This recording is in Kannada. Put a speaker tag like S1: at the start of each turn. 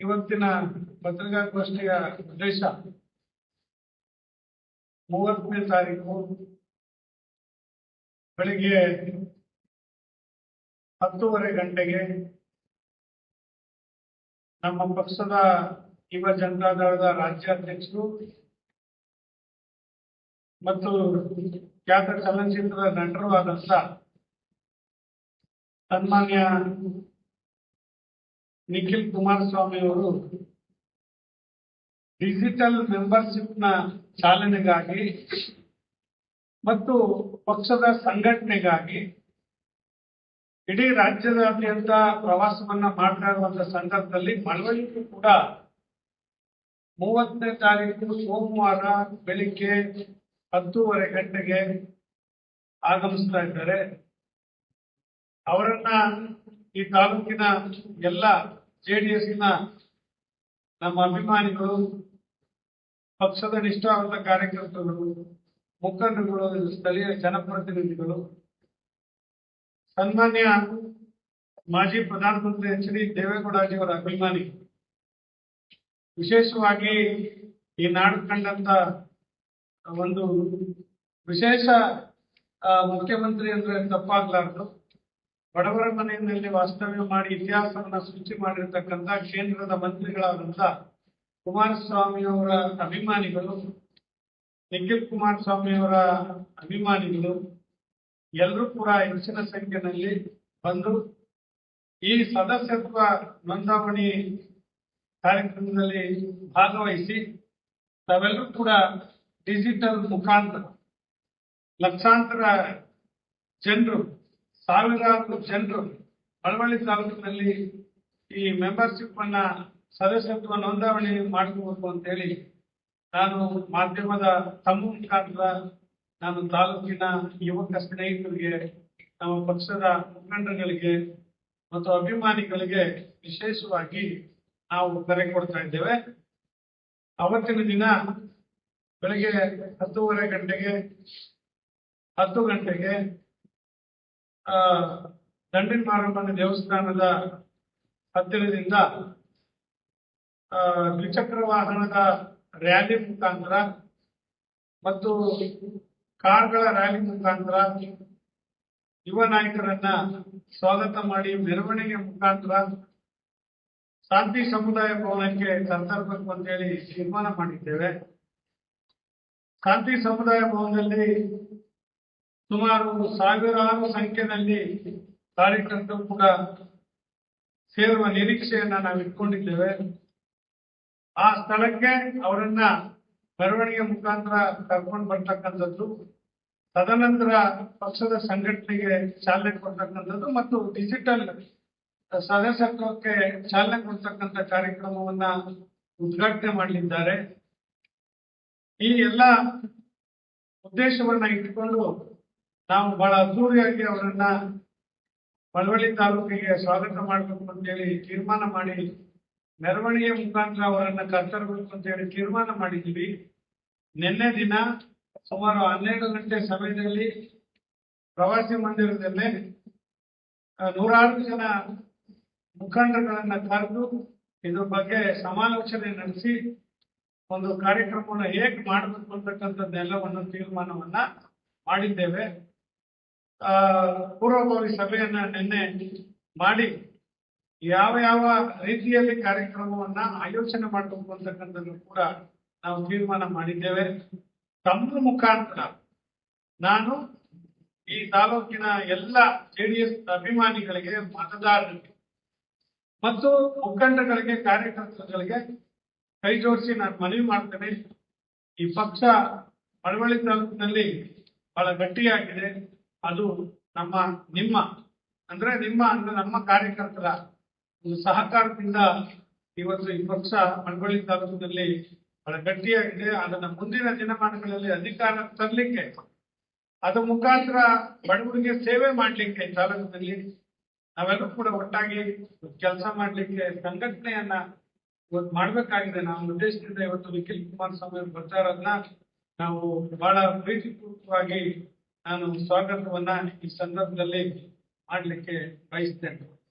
S1: ಇವತ್ತಿನ ಪತ್ರಿಕಾಗೋಷ್ಠಿಯ ಉದ್ದೇಶ ಮೂವತ್ತನೇ ತಾರೀಕು ಬೆಳಿಗ್ಗೆ ಹತ್ತೂವರೆ ಗಂಟೆಗೆ ನಮ್ಮ ಪಕ್ಷದ ಯುವ ಜನತಾದಳದ ರಾಜ್ಯಾಧ್ಯಕ್ಷರು ಮತ್ತು ಖ್ಯಾತ ಚಲನಚಿತ್ರದ ನಟರು ಆದಂತ ಸನ್ಮಾನ್ಯ ನಿಖಿಲ್ ಕುಮಾರಸ್ವಾಮಿ ಅವರು ಡಿಜಿಟಲ್ ಮೆಂಬರ್ಶಿಪ್ನ ಚಾಲನೆಗಾಗಿ ಮತ್ತು ಪಕ್ಷದ ಸಂಘಟನೆಗಾಗಿ ಇಡೀ ರಾಜ್ಯದಾದ್ಯಂತ ಪ್ರವಾಸವನ್ನ ಮಾಡ್ತಾ ಇರುವಂತ ಸಂದರ್ಭದಲ್ಲಿ ಮಳವಳ್ಳಿಗೂ ಕೂಡ ಮೂವತ್ತನೇ ತಾರೀಕು ಸೋಮವಾರ ಬೆಳಿಗ್ಗೆ ಹತ್ತೂವರೆ ಗಂಟೆಗೆ ಆಗಮಿಸ್ತಾ ಇದ್ದಾರೆ. ಅವರನ್ನ ಈ ತಾಲೂಕಿನ ಎಲ್ಲ ಜೆಡಿಎಸ್ನ ನಮ್ಮ ಅಭಿಮಾನಿಗಳು, ಪಕ್ಷದ ನಿಷ್ಠಾವಂತ ಕಾರ್ಯಕರ್ತರು, ಮುಖಂಡರುಗಳು, ಸ್ಥಳೀಯ ಜನಪ್ರತಿನಿಧಿಗಳು, ಸನ್ಮಾನ್ಯ ಮಾಜಿ ಪ್ರಧಾನಮಂತ್ರಿ ಎಚ್ ಡಿ ದೇವೇಗೌಡಜಿಯವರ ಅಭಿಮಾನಿ. ವಿಶೇಷವಾಗಿ ಈ ನಾಡು ಕಂಡಂತ ಒಂದು ವಿಶೇಷ ಮುಖ್ಯಮಂತ್ರಿ ಅಂದ್ರೆ ತಪ್ಪಾಗ್ಲಾರ್ದು. ಬಡವರ ಮನೆಯಲ್ಲಿ ವಾಸ್ತವ್ಯ ಮಾಡಿ ಇತಿಹಾಸವನ್ನ ಸೃಷ್ಟಿ ಮಾಡಿರ್ತಕ್ಕಂಥ ಕೇಂದ್ರದ ಮಂತ್ರಿಗಳಾದಂತ ಕುಮಾರಸ್ವಾಮಿಯವರ ಅಭಿಮಾನಿಗಳು, ನಿಖಿಲ್ ಕುಮಾರಸ್ವಾಮಿಯವರ ಅಭಿಮಾನಿಗಳು, ಎಲ್ಲರೂ ಕೂಡ ಹೆಚ್ಚಿನ ಸಂಖ್ಯೆಯಲ್ಲಿ ಬಂದು ಈ ಸದಸ್ಯತ್ವ ನೋಂದಾವಣಿ ಕಾರ್ಯಕ್ರಮದಲ್ಲಿ ಭಾಗವಹಿಸಿ ತಾವೆಲ್ಲರೂ ಕೂಡ ಡಿಜಿಟಲ್ ಮುಖಾಂತರ ಲಕ್ಷಾಂತರ ಜನರು ಸಾವಿರಾರು ಜನರು ಮಳವಳ್ಳಿ ತಾಲೂಕಿನಲ್ಲಿ ಈ ಮೆಂಬರ್ಶಿಪ್ ಅನ್ನ ಸದಸ್ಯತ್ವ ನೋಂದಾವಣಿ ಮಾಡಬೇಕು ಅಂತೇಳಿ ನಾನು ಮಾಧ್ಯಮದ ತಮ್ಮ ಮುಖಾಂತರ ನಾನು ತಾಲೂಕಿನ ಯುವಕ ಸ್ನೇಹಿತರಿಗೆ, ನಮ್ಮ ಪಕ್ಷದ ಮುಖಂಡಗಳಿಗೆ ಮತ್ತು ಅಭಿಮಾನಿಗಳಿಗೆ ವಿಶೇಷವಾಗಿ ನಾವು ಕರೆ ಕೊಡ್ತಾ ಇದ್ದೇವೆ. ಅವತ್ತಿನ ದಿನ ಬೆಳಗ್ಗೆ ಹತ್ತೂವರೆ ಗಂಟೆಗೆ, ಹತ್ತು ಗಂಟೆಗೆ ದಂಡಿನ ಮಾರಮ್ಮನ ದೇವಸ್ಥಾನದ ಹತ್ತಿರದಿಂದ ದ್ವಿಚಕ್ರ ವಾಹನದ ರ್ಯಾಲಿ ಮುಖಾಂತರ ಮತ್ತು ಕಾರ್ಗಳ ರ್ಯಾಲಿ ಮುಖಾಂತರ ಯುವ ನಾಯಕರನ್ನ ಸ್ವಾಗತ ಮಾಡಿ ಮೆರವಣಿಗೆ ಮುಖಾಂತರ ಶಾಂತಿ ಸಮುದಾಯ ಭವನಕ್ಕೆ ಕರ್ತರಬೇಕು ಅಂತೇಳಿ ತೀರ್ಮಾನ ಮಾಡಿದ್ದೇವೆ. ಶಾಂತಿ ಸಮುದಾಯ ಭವನದಲ್ಲಿ ಸುಮಾರು ಸಾವಿರಾರು ಸಂಖ್ಯೆಯಲ್ಲಿ ಕಾರ್ಯಕರ್ತರು ಕೂಡ ಸೇರುವ ನಿರೀಕ್ಷೆಯನ್ನ ನಾವು ಇಟ್ಕೊಂಡಿದ್ದೇವೆ. ಆ ಸ್ಥಳಕ್ಕೆ ಅವರನ್ನ ಮೆರವಣಿಗೆ ಮುಖಾಂತರ ಕರ್ಕೊಂಡು ಬರ್ತಕ್ಕಂಥದ್ದು, ತದನಂತರ ಪಕ್ಷದ ಸಂಘಟನೆಗೆ ಚಾಲನೆ ಕೊಡ್ತಕ್ಕಂಥದ್ದು ಮತ್ತು ಡಿಜಿಟಲ್ ಸದಸ್ಯತ್ವಕ್ಕೆ ಚಾಲನೆ ಕೊಡ್ತಕ್ಕಂಥ ಕಾರ್ಯಕ್ರಮವನ್ನ ಉದ್ಘಾಟನೆ ಮಾಡಲಿದ್ದಾರೆ. ಈ ಎಲ್ಲ ಉದ್ದೇಶವನ್ನ ಇಟ್ಕೊಂಡು ನಾವು ಬಹಳ ಅದ್ದೂರಿಯಾಗಿ ಅವರನ್ನ ಮಳವಳ್ಳಿ ತಾಲೂಕಿಗೆ ಸ್ವಾಗತ ಮಾಡಬೇಕು ಅಂತೇಳಿ ತೀರ್ಮಾನ ಮಾಡಿ ಮೆರವಣಿಗೆ ಮುಖಾಂತರ ಅವರನ್ನ ಕರ್ತರಬೇಕು ಅಂತೇಳಿ ತೀರ್ಮಾನ ಮಾಡಿದ್ವಿ ನಿನ್ನೆ ದಿನ ಸುಮಾರು ಹನ್ನೆರಡು ಗಂಟೆ ಸಮಯದಲ್ಲಿ ಪ್ರವಾಸಿ ಮಂದಿರದಲ್ಲೇ ನೂರಾರು ಜನ ಮುಖಂಡರುಗಳನ್ನ ಕರೆದು ಇದ್ರ ಬಗ್ಗೆ ಸಮಾಲೋಚನೆ ನಡೆಸಿ ಒಂದು ಕಾರ್ಯಕ್ರಮವನ್ನು ಹೇಗೆ ಮಾಡಬೇಕು ಅಂತಕ್ಕಂಥದ್ದೆಲ್ಲವನ್ನು ತೀರ್ಮಾನವನ್ನ ಮಾಡಿದ್ದೇವೆ. ಪೂರ್ವಭಾವಿ ಸಭೆಯನ್ನ ನಿನ್ನೆ ಮಾಡಿ ಯಾವ ಯಾವ ರೀತಿಯಲ್ಲಿ ಕಾರ್ಯಕ್ರಮವನ್ನ ಆಯೋಜನೆ ಮಾಡಬೇಕು ಅಂತಕ್ಕಂಥದ್ದು ಕೂಡ ನಾವು ತೀರ್ಮಾನ ಮಾಡಿದ್ದೇವೆ. ತಮ್ಮ ಮುಖಾಂತರ ನಾನು ಈ ತಾಲೂಕಿನ ಎಲ್ಲ ಜೆಡಿಎಸ್ ಅಭಿಮಾನಿಗಳಿಗೆ, ಮತದಾರರಿಗೆ ಮತ್ತು ಮುಖಂಡಗಳಿಗೆ, ಕಾರ್ಯಕರ್ತರುಗಳಿಗೆ ಕೈ ಜೋಡಿಸಿ ನಾನು ಮನವಿ ಮಾಡ್ತೇನೆ. ಈ ಪಕ್ಷ ಮಳವಳ್ಳಿ ತಾಲೂಕಿನಲ್ಲಿ ಬಹಳ ಗಟ್ಟಿಯಾಗಿದೆ. ಅದು ನಮ್ಮ ನಿಮ್ಮ, ಅಂದ್ರೆ ನಿಮ್ಮ ಅಂದ್ರೆ ನಮ್ಮ ಕಾರ್ಯಕರ್ತರ ಒಂದು ಸಹಕಾರದಿಂದ ಇವತ್ತು ಈ ಪಕ್ಷ ಮಳವಳ್ಳಿ ತಾಲೂಕಿನಲ್ಲಿ ಬಹಳ ಗಟ್ಟಿಯಾಗಿದೆ. ಅದನ್ನ ಮುಂದಿನ ದಿನಮಾನಗಳಲ್ಲಿ ಅಧಿಕಾರ ತರಲಿಕ್ಕೆ ಅದ್ರ ಮುಖಾಂತರ ಬಡವರಿಗೆ ಸೇವೆ ಮಾಡ್ಲಿಕ್ಕೆ ಚಾಲಕದಲ್ಲಿ ನಾವೆಲ್ಲರೂ ಕೂಡ ಒಟ್ಟಾಗಿ ಕೆಲಸ ಮಾಡಲಿಕ್ಕೆ ಸಂಘಟನೆಯನ್ನ ಇವತ್ತು ಮಾಡ್ಬೇಕಾಗಿದೆ. ನಾವು ಉದ್ದೇಶದಿಂದ ಇವತ್ತು ನಿಖಿಲ್ ಕುಮಾರಸ್ವಾಮಿ ಬರ್ತಾ ಇರೋದನ್ನ ನಾವು ಬಹಳ ಪ್ರೀತಿಪೂರ್ವಕವಾಗಿ ನಾನು ಸ್ವಾಗತವನ್ನ ಈ ಸಂದರ್ಭದಲ್ಲಿ ಮಾಡ್ಲಿಕ್ಕೆ ಬಯಸ್ತೇನೆ.